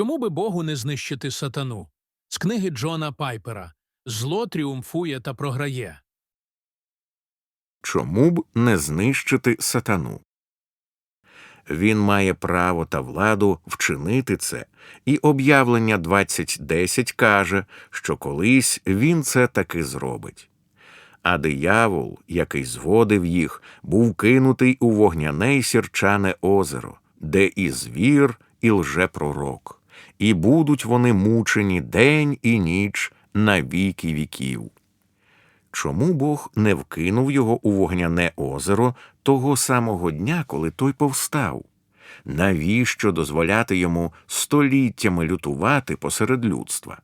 Чому би Богу не знищити сатану? З книги Джона Пайпера Зло тріумфує та програє. Чому б не знищити сатану? Він має право та владу вчинити це, і об'явлення 20.10 каже, що колись він це таки зробить. А диявол, який зводив їх, був кинутий у вогняне й сірчане озеро, де і звір, і лжепророк, і будуть вони мучені день і ніч на віки віків. Чому Бог не вкинув його у вогняне озеро того самого дня, коли той повстав? Навіщо дозволяти йому століттями лютувати посеред людства?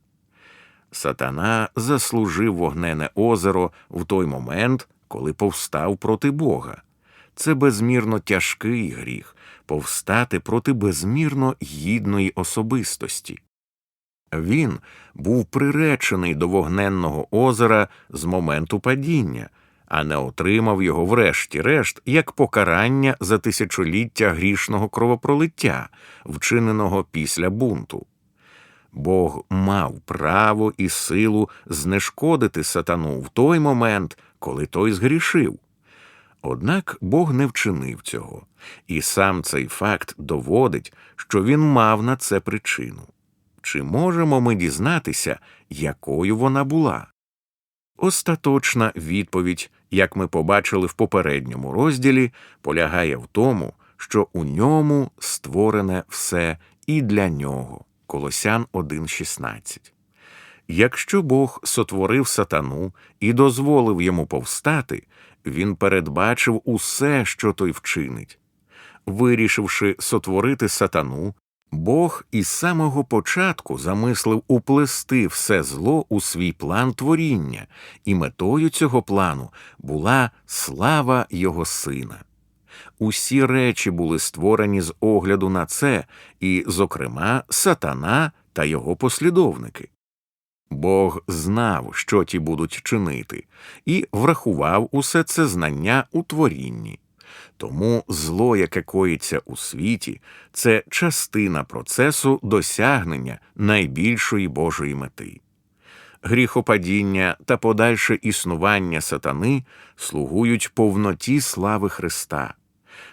Сатана заслужив вогнене озеро в той момент, коли повстав проти Бога. Це безмірно тяжкий гріх повстати проти безмірно гідної особистості. Він був приречений до вогненного озера з моменту падіння, а не отримав його врешті-решт як покарання за тисячоліття грішного кровопролиття, вчиненого після бунту. Бог мав право і силу знешкодити сатану в той момент, коли той згрішив. Однак Бог не вчинив цього, і сам цей факт доводить, що він мав на це причину. Чи можемо ми дізнатися, якою вона була? Остаточна відповідь, як ми побачили в попередньому розділі, полягає в тому, що у ньому створене все і для нього. Колосян 1.16. Якщо Бог сотворив сатану і дозволив йому повстати, він передбачив усе, що той вчинить. Вирішивши сотворити сатану, Бог із самого початку замислив уплести все зло у свій план творіння, і метою цього плану була слава його сина. Усі речі були створені з огляду на це, і, зокрема, сатана та його послідовники. Бог знав, що ті будуть чинити, і врахував усе це знання у творінні. Тому зло, яке коїться у світі, це частина процесу досягнення найбільшої Божої мети. Гріхопадіння та подальше існування сатани слугують повноті слави Христа,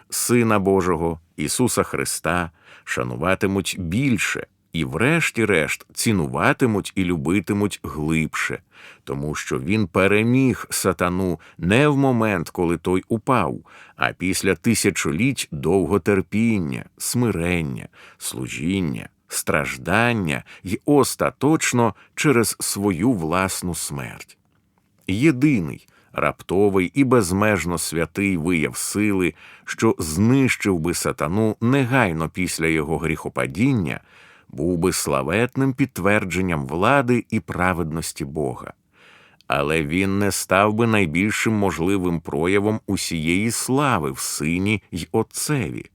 Сина Божого, Ісуса Христа, шануватимуть більше і, врешті-решт, цінуватимуть і любитимуть глибше, тому що він переміг сатану не в момент, коли той упав, а після тисячоліть довготерпіння, смирення, служіння, страждання й остаточно через свою власну смерть. Єдиний, раптовий і безмежно святий вияв сили, що знищив би сатану негайно після його гріхопадіння, був би славетним підтвердженням влади і праведності Бога. Але він не став би найбільшим можливим проявом усієї слави в сині й отцеві.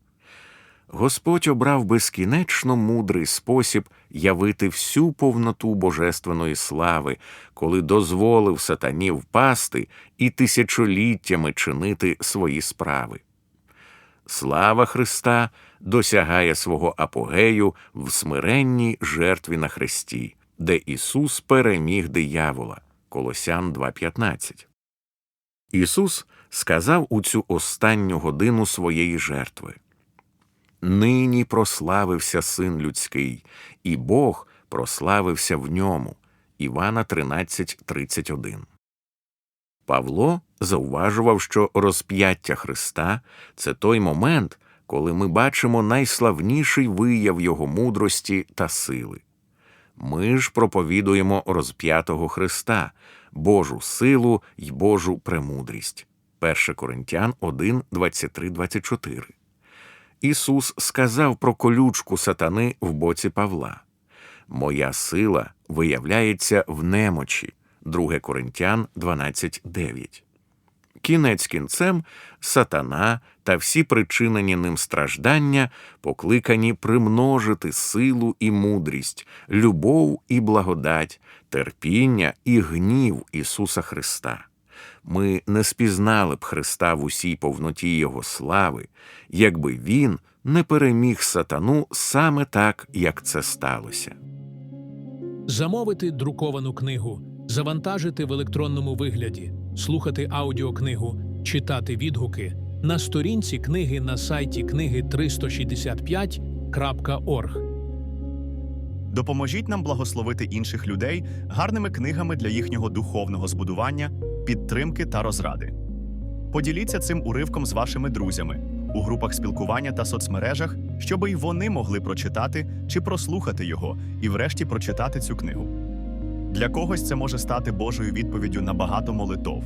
Господь обрав безкінечно мудрий спосіб явити всю повноту божественної слави, коли дозволив сатані впасти і тисячоліттями чинити свої справи. Слава Христа досягає свого апогею в смиренній жертві на Христі, де Ісус переміг диявола. Колосян 2.15. Ісус сказав у цю останню годину своєї жертви. Нині прославився син людський, і Бог прославився в ньому. Івана 13.31. Павло зауважував, що розп'яття Христа це той момент, коли ми бачимо найславніший вияв Його мудрості та сили. Ми ж проповідуємо розп'ятого Христа, Божу силу й Божу премудрість. 1 Коринтян 1, 23, 24. Ісус сказав про колючку сатани в боці Павла. Моя сила виявляється в немочі. 2 Коринтян 12.9. Кінець кінцем сатана та всі причинені ним страждання покликані примножити силу і мудрість, любов і благодать, терпіння і гнів Ісуса Христа. Ми не спізнали б Христа в усій повноті Його слави, якби Він не переміг сатану саме так, як це сталося. Замовити друковану книгу, завантажити в електронному вигляді, слухати аудіокнигу, читати відгуки на сторінці книги на сайті книги 365.org. Допоможіть нам благословити інших людей гарними книгами для їхнього духовного збудування, підтримки та розради. Поділіться цим уривком з вашими друзями у групах спілкування та соцмережах, щоб і вони могли прочитати чи прослухати його і, врешті, прочитати цю книгу. Для когось це може стати Божою відповіддю на багато молитов.